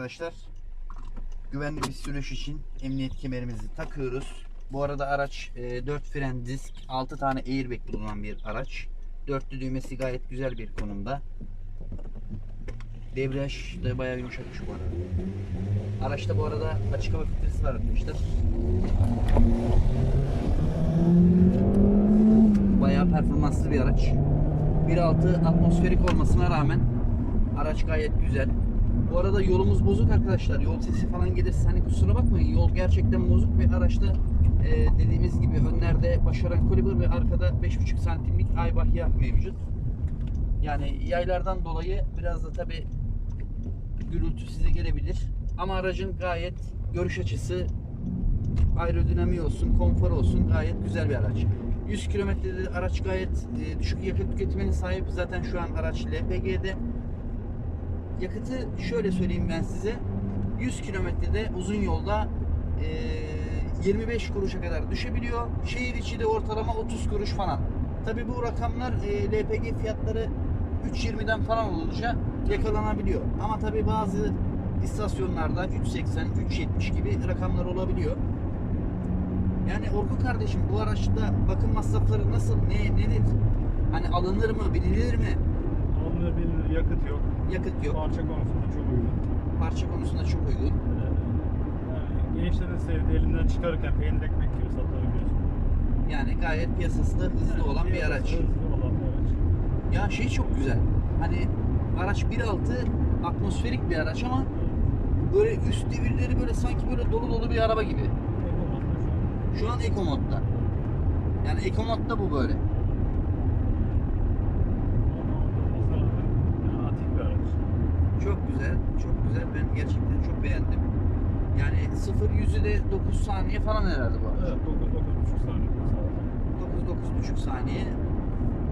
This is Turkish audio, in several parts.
arkadaşlar. Güvenli bir sürüş için emniyet kemerimizi takıyoruz. Bu arada araç e, 4 fren disk, 6 tane airbag bulunan bir araç. Dörtlü düğmesi gayet güzel bir konumda. Debriyaj da bayağı yumuşakmış bu arada. Araçta bu arada açık hava filtresi var arkadaşlar. Bayağı performanslı bir araç. 1.6 atmosferik olmasına rağmen araç gayet güzel. Bu arada yolumuz bozuk arkadaşlar. Yol sesi falan gelirse hani kusura bakmayın. Yol gerçekten bozuk ve araçta e, dediğimiz gibi önlerde başaran koliber ve arkada 5.5 santimlik aybahya mevcut. Yani yaylardan dolayı biraz da tabi gürültü size gelebilir. Ama aracın gayet görüş açısı, aerodinamiği olsun, konfor olsun gayet güzel bir araç. 100 kilometrede araç gayet e, düşük yakıt tüketimine sahip. Zaten şu an araç LPG'de. Yakıtı şöyle söyleyeyim ben size. 100 kilometrede uzun yolda e, 25 kuruşa kadar düşebiliyor. Şehir içi de ortalama 30 kuruş falan. Tabi bu rakamlar e, LPG fiyatları 3.20'den falan olunca yakalanabiliyor. Ama tabi bazı istasyonlarda 3.80, 3.70 gibi rakamlar olabiliyor. Yani Orkun kardeşim bu araçta bakım masrafları nasıl, ne, nedir? Hani alınır mı, bilinir mi? Yakıt yok. Yakıt yok. Parça konusunda çok uygun. Parça konusunda çok uygun. Ee, Yani gençlerin sevdiği elinden çıkarırken peynir ekmek gibi satabiliyorsun. Yani gayet piyasası da hızlı olan bir araç. Hızlı olan bir araç. Ya şey çok güzel. Hani araç 1.6 atmosferik bir araç ama böyle üst devirleri böyle sanki böyle dolu dolu bir araba gibi. Ekonomide şu an. Şu an eco modda. Yani eco modda bu böyle. Ama olmasına rağmen yani atik bir araç. Çok güzel, çok güzel. Ben gerçekten çok beğendim. Yani 0 yüzü de 9 saniye falan herhalde bu araç. Evet 9-9,5 saniye sadece. 9-9,5 saniye.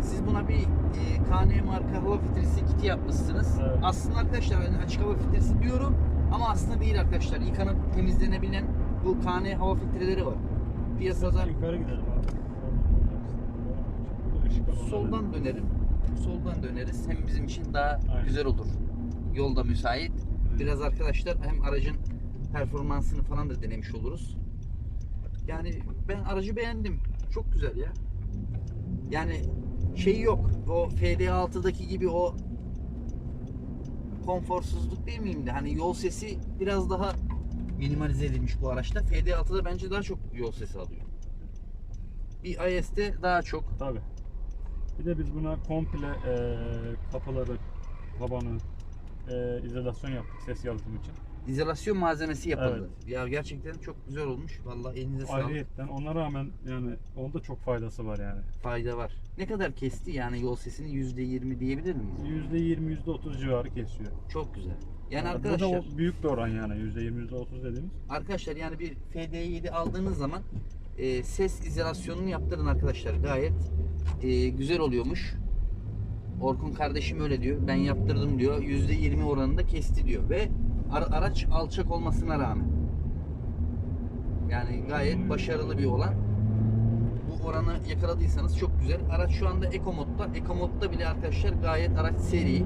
Siz buna bir e, KN marka hava filtresi kiti yapmışsınız. Evet. Aslında arkadaşlar ben açık hava filtresi diyorum ama aslında değil arkadaşlar. Yıkanıp temizlenebilen bu KN hava filtreleri var. Piyasada Yukarı gidelim abi. Soldan dönerim. Soldan döneriz. Hem bizim için daha Aynen. güzel olur. Yolda müsait. Biraz arkadaşlar hem aracın performansını falan da denemiş oluruz. Yani ben aracı beğendim. Çok güzel ya. Yani şey yok. O FD6'daki gibi o konforsuzluk değil miyim de hani yol sesi biraz daha minimalize edilmiş bu araçta. FD6'da bence daha çok yol sesi alıyor. Bir IS'te daha çok. Tabii. Bir de biz buna komple e, kapıları, tabanı e, izolasyon yaptık ses yalıtım için. İzolasyon malzemesi yapıldı. Ya gerçekten çok güzel olmuş. Vallahi elinize sağlık. Ayrıyetten ona rağmen yani onda çok faydası var yani. Fayda var. Ne kadar kesti yani yol sesini %20 diyebilir miyiz? %20, %30 civarı kesiyor. Çok güzel. Yani Bu da arkadaşlar o büyük bir oran yani %20, %30 dediğimiz. arkadaşlar yani bir FD7 aldığınız zaman e, ses izolasyonunu yaptırın arkadaşlar. Gayet e, güzel oluyormuş. Orkun kardeşim öyle diyor. Ben yaptırdım diyor. %20 oranında kesti diyor ve ara- araç alçak olmasına rağmen. Yani gayet başarılı bir olan. Bu oranı yakaladıysanız çok güzel. Araç şu anda Eco modda. Eco modda bile arkadaşlar gayet araç seri.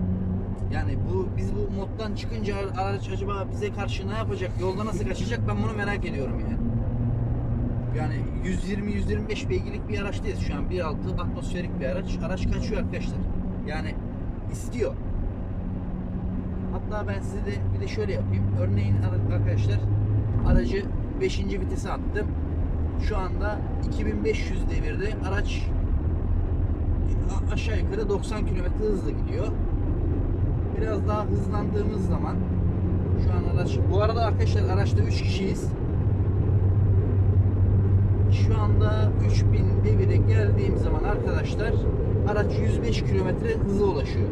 Yani bu biz bu moddan çıkınca araç acaba bize karşı ne yapacak? Yolda nasıl kaçacak? Ben bunu merak ediyorum yani. Yani 120-125 beygirlik bir araçtayız şu an. 1.6 atmosferik bir araç. Araç kaçıyor arkadaşlar. Yani istiyor. Hatta ben size de bir de şöyle yapayım. Örneğin ar- arkadaşlar aracı 5. vitese attım. Şu anda 2500 devirde araç aşağı yukarı 90 km hızla gidiyor. Biraz daha hızlandığımız zaman şu an araç bu arada arkadaşlar araçta 3 kişiyiz. Şu anda 3000 devire geldiğim zaman arkadaşlar araç 105 kilometre hıza ulaşıyor.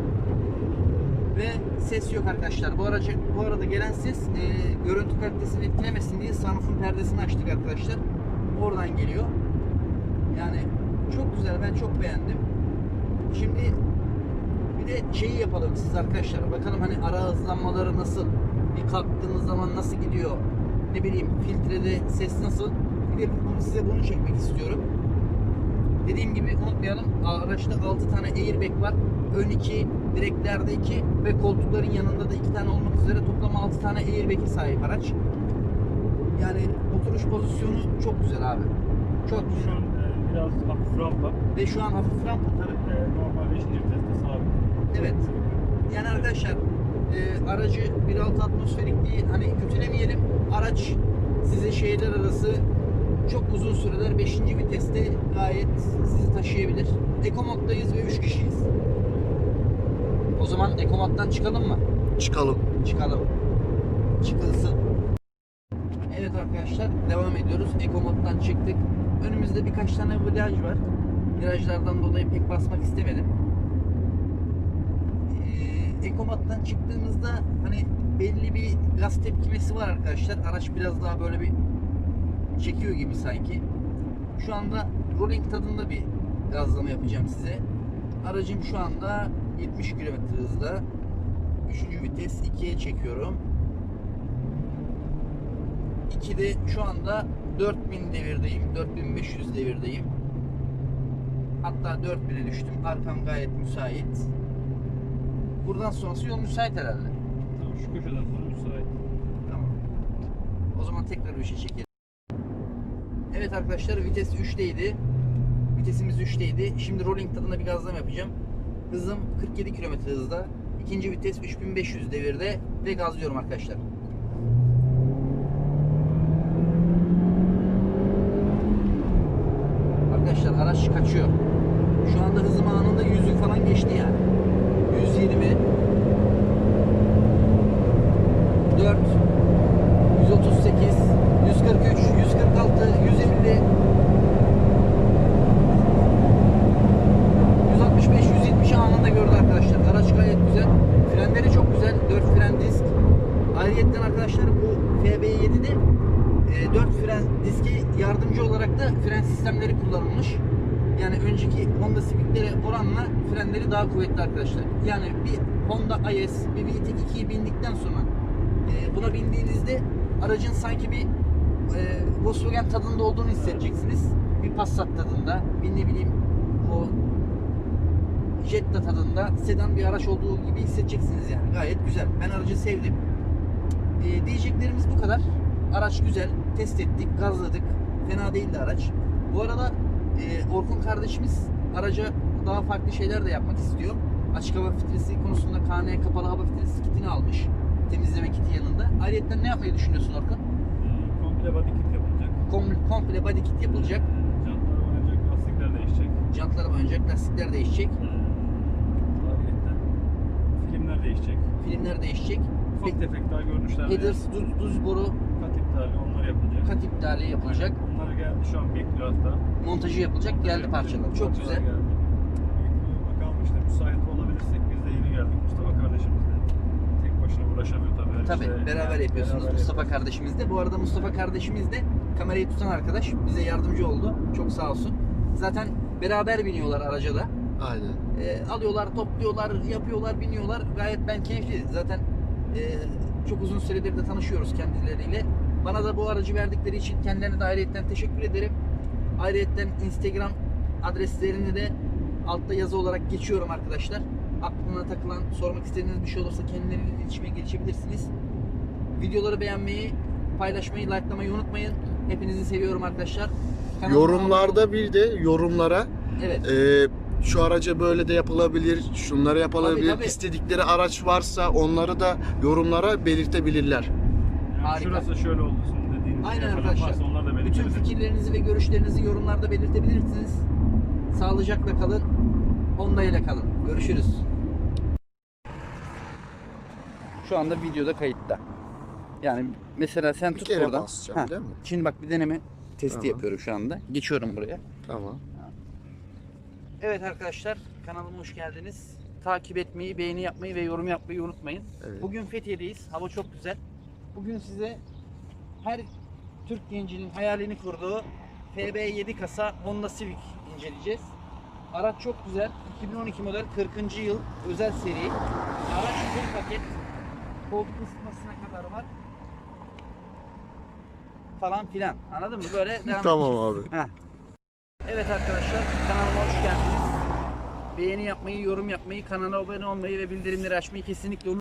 Ve ses yok arkadaşlar. Bu aracı bu arada gelen ses e, görüntü kalitesini etkilemesin diye sunroof'un perdesini açtık arkadaşlar. Oradan geliyor. Yani çok güzel. Ben çok beğendim. Şimdi bir de şeyi yapalım siz arkadaşlar. Bakalım hani ara hızlanmaları nasıl? Bir kalktığınız zaman nasıl gidiyor? Ne bileyim filtrede ses nasıl? Bir de size bunu çekmek istiyorum. Dediğim gibi unutmayalım araçta 6 tane airbag var. Ön 2, direklerde 2 ve koltukların yanında da 2 tane olmak üzere toplam 6 tane airbag'e sahip araç. Yani oturuş pozisyonu çok güzel abi. Çok Şu güzel. an e, biraz hafif rampa. Ve şu an hafif rampa tabii. E, normal 5. viteste sabit. Evet. Yani arkadaşlar e, aracı 1.6 atmosferik değil hani kötülemeyelim. Araç size şehirler arası çok uzun süreler 5. viteste gayet sizi taşıyabilir. Eco moddayız ve 3 kişiyiz. O zaman Eco moddan çıkalım mı? Çıkalım. Çıkalım. Çıkılsın. Evet arkadaşlar devam ediyoruz. Eco moddan çıktık. Önümüzde birkaç tane viraj var. Virajlardan dolayı pek basmak istemedim. Ee, Eco moddan çıktığımızda hani belli bir gaz tepkimesi var arkadaşlar. Araç biraz daha böyle bir çekiyor gibi sanki. Şu anda rolling tadında bir gazlama yapacağım size. Aracım şu anda 70 km hızda. 3. vites 2'ye çekiyorum. 2'de şu anda 4000 devirdeyim. 4500 devirdeyim. Hatta 4000'e düştüm. Arkam gayet müsait. Buradan sonrası yol müsait herhalde. Tamam, şu köşeden sonra müsait. Tamam. O zaman tekrar bir şey çekelim. Evet arkadaşlar vites 3'teydi. Vitesimiz 3'teydi. Şimdi rolling tadına bir gazlama yapacağım. Hızım 47 km hızda. İkinci vites 3500 devirde ve gazlıyorum. Arkadaşlar araç kaçıyor. Şu anda hızım anında 100'ü falan geçti yani. 120 4 138 143 146 150 165 170 anında gördü arkadaşlar. Araç gayet güzel. Frenleri çok güzel. 4 fren disk. Ayrıyetten arkadaşlar bu FB7'de 4 fren diski da fren sistemleri kullanılmış. Yani önceki Honda Civic'lere oranla frenleri daha kuvvetli arkadaşlar. Yani bir Honda IS, bir VTEC 2'yi bindikten sonra e, buna bindiğinizde aracın sanki bir e, Volkswagen tadında olduğunu hissedeceksiniz. Bir Passat tadında, bir ne bileyim o Jetta tadında sedan bir araç olduğu gibi hissedeceksiniz yani. Gayet güzel. Ben aracı sevdim. E, diyeceklerimiz bu kadar. Araç güzel. Test ettik, gazladık. Fena değildi araç. Bu arada e, Orkun kardeşimiz araca daha farklı şeyler de yapmak istiyor. Açık hava filtresi konusunda KN kapalı hava filtresi kitini almış. Temizleme kiti yanında. Ayrıca ne yapmayı düşünüyorsun Orkun? E, komple body kit yapılacak. Kom- komple body kit yapılacak. E, jantlar oynayacak, lastikler değişecek. Jantlar oynayacak, lastikler değişecek, E, filmler değişecek. filmler değişecek. Ufak tefek daha görünüşler. Headers, düz, düz boru, Kat iptali onlar yapılacak. kat iptali yapılacak. Onlar geldi şu an bekliyor hatta. Montajı yapılacak, geldi parçalar. Çok güzel. Geldi. Bakalım işte müsait olabilirsek biz de yeni geldik. Mustafa kardeşimiz de tek başına uğraşamıyor tabii. her Tabii işte. beraber Yani yapıyorsunuz beraber Mustafa yapıyoruz. kardeşimiz de. Bu arada Mustafa kardeşimiz de kamerayı tutan arkadaş. Bize yardımcı oldu. Çok sağ olsun. Zaten beraber biniyorlar araca da. Aynen. E, alıyorlar, topluyorlar, yapıyorlar, biniyorlar. Gayet ben keyifli. Zaten e, çok uzun süredir de tanışıyoruz kendileriyle. Bana da bu aracı verdikleri için kendilerine de ayrıyetten teşekkür ederim. Ayrıyetten Instagram adreslerini de altta yazı olarak geçiyorum arkadaşlar. Aklına takılan, sormak istediğiniz bir şey olursa kendileriyle iletişime geçebilirsiniz. Videoları beğenmeyi, paylaşmayı, likelamayı unutmayın. Hepinizi seviyorum arkadaşlar. Kanalıma Yorumlarda bir de yorumlara. Evet. e, şu araca böyle de yapılabilir, şunları yapılabilir, Tabii, tabii. istedikleri araç varsa onları da yorumlara belirtebilirler. Yani Harika. Şurası şöyle olsun dediğiniz Aynen arkadaşlar. varsa onlar da Bütün fikirlerinizi ve görüşlerinizi yorumlarda belirtebilirsiniz. Sağlıcakla kalın. Honda ile kalın. Görüşürüz. Şu anda videoda kayıtta. Yani mesela sen tut kere basacağım, Ha, değil mi? Şimdi bak bir deneme testi Tamam. yapıyorum şu anda. Geçiyorum buraya. Tamam. Evet arkadaşlar kanalıma hoş geldiniz. Takip etmeyi, beğeni yapmayı ve yorum yapmayı unutmayın. Evet. Bugün Fethiye'deyiz. Hava çok güzel. Bugün size her Türk gencinin hayalini kurduğu FB7 kasa Honda Civic inceleyeceğiz. Araç çok güzel. 2012 model 40. yıl özel seri. Araç full paket. Koltuk ısıtmasına kadar var. Falan filan. Anladın mı? Böyle devam Tamam abi. Heh. Evet arkadaşlar kanalıma hoş geldiniz. Beğeni yapmayı, yorum yapmayı, kanala abone olmayı ve bildirimleri açmayı kesinlikle unutmayın.